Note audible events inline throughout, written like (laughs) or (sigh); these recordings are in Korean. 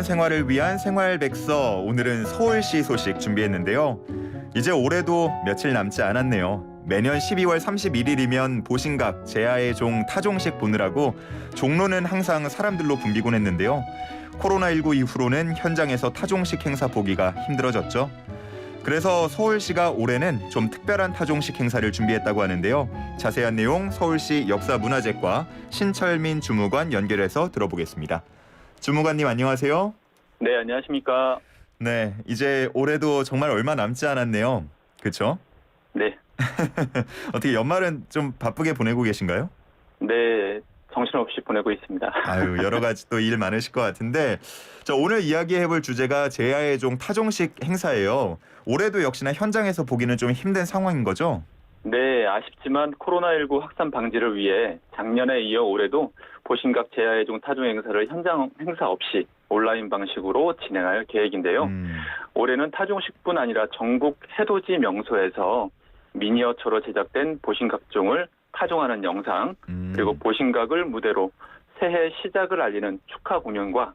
즐거운 생활을 위한 생활백서 오늘은 서울시 소식 준비했는데요. 이제 올해도 며칠 남지 않았네요. 매년 12월 31일이면 보신각 제아의 종 타종식 보느라고 종로는 항상 사람들로 붐비곤 했는데요. 코로나19 이후로는 현장에서 타종식 행사 보기가 힘들어졌죠. 그래서 서울시가 올해는 좀 특별한 타종식 행사를 준비했다고 하는데요. 자세한 내용 서울시 역사문화재과 신철민 주무관 연결해서 들어보겠습니다. 주무관님 안녕하세요. 네, 안녕하십니까. 네, 이제 올해도 정말 얼마 남지 않았네요. 그렇죠? 네, (laughs) 어떻게 연말은 좀 바쁘게 보내고 계신가요? 네, 정신없이 보내고 있습니다. 아유, 여러 (laughs) 가지 또 일 많으실 것 같은데 저 오늘 이야기해볼 주제가 제야의 종 타종식 행사예요. 올해도 역시나 현장에서 보기는 좀 힘든 상황인 거죠? 네, 아쉽지만 코로나19 확산 방지를 위해 작년에 이어 올해도 보신각 제야의 종 타종 행사를 현장 행사 없이 온라인 방식으로 진행할 계획인데요. 음, 올해는 타종식뿐 아니라 전국 해돋이 명소에서 미니어처로 제작된 보신각종을 타종하는 영상, 음. 그리고 보신각을 무대로 새해 시작을 알리는 축하 공연과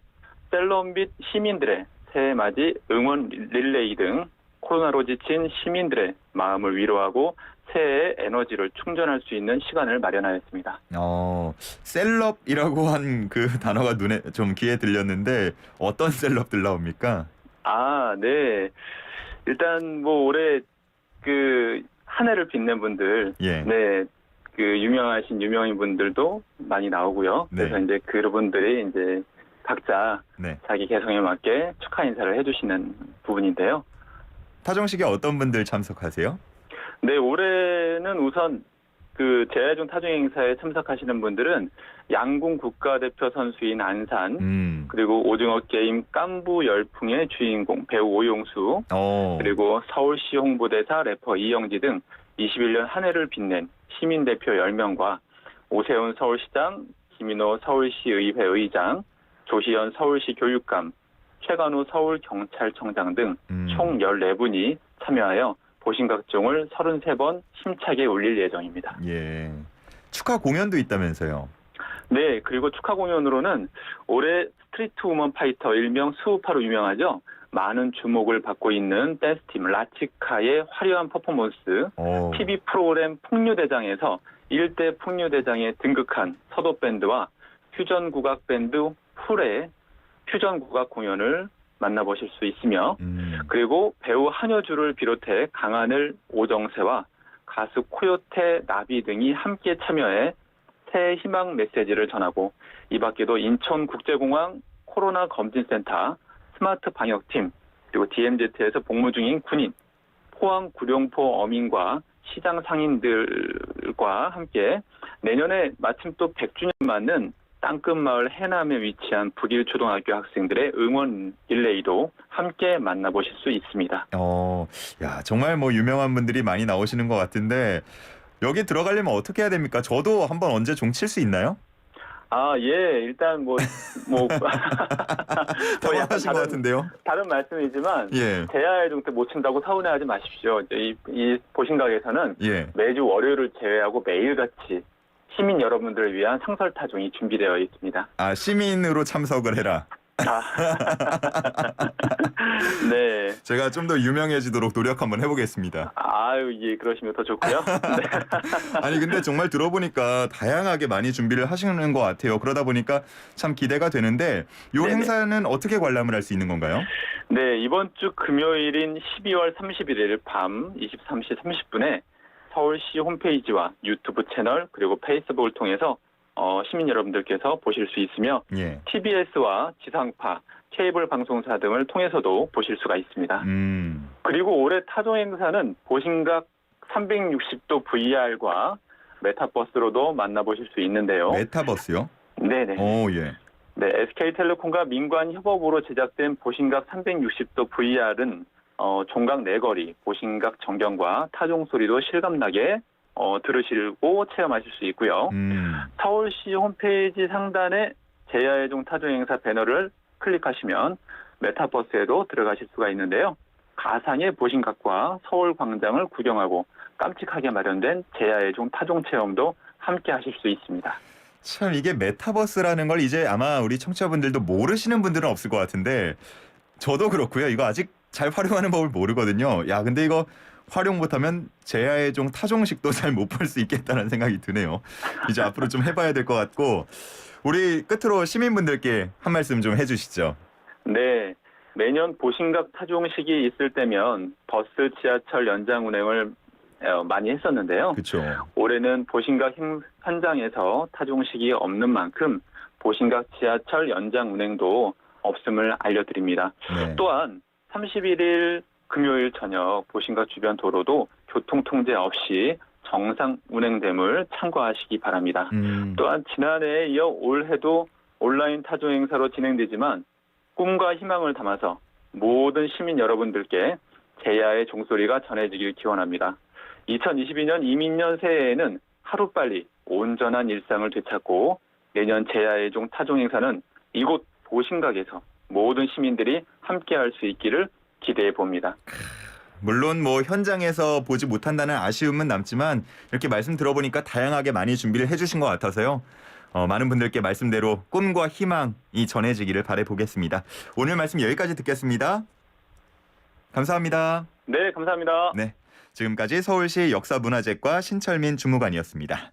셀럽 및 시민들의 새해 맞이 응원 릴레이 등 코로나로 지친 시민들의 마음을 위로하고 새해의 에너지를 충전할 수 있는 시간을 마련하였습니다. 어, 셀럽이라고 한 그 단어가 눈에 좀 귀에 들렸는데 어떤 셀럽들 나옵니까? 아, 네. 일단 뭐 올해 그 한 해를 빛낸 분들, 예. 네, 그 유명하신 유명인 분들도 많이 나오고요. 네. 그래서 이제 그분들이 이제 각자 네. 자기 개성에 맞게 축하 인사를 해주시는 부분인데요. 타종식에 어떤 분들 참석하세요? 네, 올해는 우선 그 제야종 타종 행사에 참석하시는 분들은 양궁 국가대표 선수인 안산 음. 그리고 오징어 게임 깐부 열풍의 주인공 배우 오용수 어. 그리고 서울시 홍보대사 래퍼 이영지 등 21년 한 해를 빛낸 시민 대표 10명과 오세훈 서울시장, 김인호 서울시 의회 의장, 조희연 서울시 교육감, 최관우 서울경찰청장 등 음. 총 14분이 참여하여 보신각종을 33번 힘차게 울릴 예정입니다. 예. 축하 공연도 있다면서요. 네, 그리고 축하 공연으로는 올해 스트리트 우먼 파이터 일명 수우파로 유명하죠. 많은 주목을 받고 있는 댄스팀 라치카의 화려한 퍼포먼스, 어. TV 프로그램 풍류대장에서 1대 풍류대장에 등극한 서도밴드와 퓨전 국악 밴드 풀의 퓨전 국악 공연을 만나보실 수 있으며 음. 그리고 배우 한여주를 비롯해 강하늘 오정세와 가수 코요테 나비 등이 함께 참여해 새해 희망 메시지를 전하고 이 밖에도 인천국제공항 코로나 검진센터 스마트 방역팀 그리고 DMZ에서 복무 중인 군인 포항 구룡포 어민과 시장 상인들과 함께 내년에 마침 또 100주년 맞는 땅끝마을 해남에 위치한 북일초등학교 학생들의 응원 릴레이도 함께 만나보실 수 있습니다. 어. 야, 정말 뭐 유명한 분들이 많이 나오시는 것 같은데 여기 들어가려면 어떻게 해야 됩니까? 저도 한번 언제 종 칠 수 있나요? 아, 예, 일단 뭐, 뭐, (laughs) (laughs) 뭐 당황하신 것 같은데요. 다른 말씀이지만, 예. 대야의 종 때 못 친다고 서운해하지 마십시오. 이제 이, 이 보신각에서는 예. 매주 월요일을 제외하고 매일같이 시민 여러분들을 위한 상설타종이 준비되어 있습니다. 아, 시민으로 참석을 해라. 아. (laughs) 네. 제가 좀 더 유명해지도록 노력 한번 해보겠습니다. 아유, 예, 그러시면 더 좋고요. 네. (laughs) 아니 근데 정말 들어보니까 다양하게 많이 준비를 하시는 것 같아요. 그러다 보니까 참 기대가 되는데 이 네네. 행사는 어떻게 관람을 할 수 있는 건가요? 네, 이번 주 금요일인 12월 31일 밤 23시 30분에 서울시 홈페이지와 유튜브 채널 그리고 페이스북을 통해서 어, 시민 여러분들께서 보실 수 있으며 예. TBS와 지상파, 케이블 방송사 등을 통해서도 보실 수가 있습니다. 음. 그리고 올해 타종 행사는 보신각 360도 VR과 메타버스로도 만나보실 수 있는데요. 메타버스요? 네네. 오 예. 네, SK텔레콤과 민관 협업으로 제작된 보신각 360도 VR은 어, 종각 내거리, 보신각 전경과 타종 소리도 실감나게 어, 들으시고 체험하실 수 있고요. 음. 서울시 홈페이지 상단에 제야의종 타종 행사 배너를 클릭하시면 메타버스에도 들어가실 수가 있는데요. 가상의 보신각과 서울 광장을 구경하고 깜찍하게 마련된 제야의종 타종 체험도 함께 하실 수 있습니다. 참 이게 메타버스라는 걸 이제 아마 우리 청취자분들도 모르시는 분들은 없을 것 같은데 저도 그렇고요. 이거 아직 잘 활용하는 법을 모르거든요. 야, 근데 이거 활용 못하면 제야의 종 타종식도 잘 못 볼 수 있겠다는 생각이 드네요. 이제 앞으로 좀 해봐야 될 것 같고 우리 끝으로 시민분들께 한 말씀 좀 해주시죠. 네. 매년 보신각 타종식이 있을 때면 버스, 지하철 연장 운행을 어, 많이 했었는데요. 그렇죠. 올해는 보신각 행- 현장에서 타종식이 없는 만큼 보신각 지하철 연장 운행도 없음을 알려드립니다. 네. 또한 31일 금요일 저녁 보신각 주변 도로도 교통 통제 없이 정상 운행됨을 참고하시기 바랍니다. 음, 또한 지난해에 이어 올해도 온라인 타종 행사로 진행되지만 꿈과 희망을 담아서 모든 시민 여러분들께 제야의 종소리가 전해지길 기원합니다. 2022년 이민년 새해에는 하루빨리 온전한 일상을 되찾고 내년 제야의 종 타종 행사는 이곳 보신각에서 모든 시민들이 함께할 수 있기를 기대해 봅니다. 물론 뭐 현장에서 보지 못한다는 아쉬움은 남지만 이렇게 말씀 들어보니까 다양하게 많이 준비를 해주신 것 같아서요. 어, 많은 분들께 말씀대로 꿈과 희망이 전해지기를 바라보겠습니다. 오늘 말씀 여기까지 듣겠습니다. 감사합니다. 네, 감사합니다. 네, 지금까지 서울시 역사문화재과 신철민 주무관이었습니다.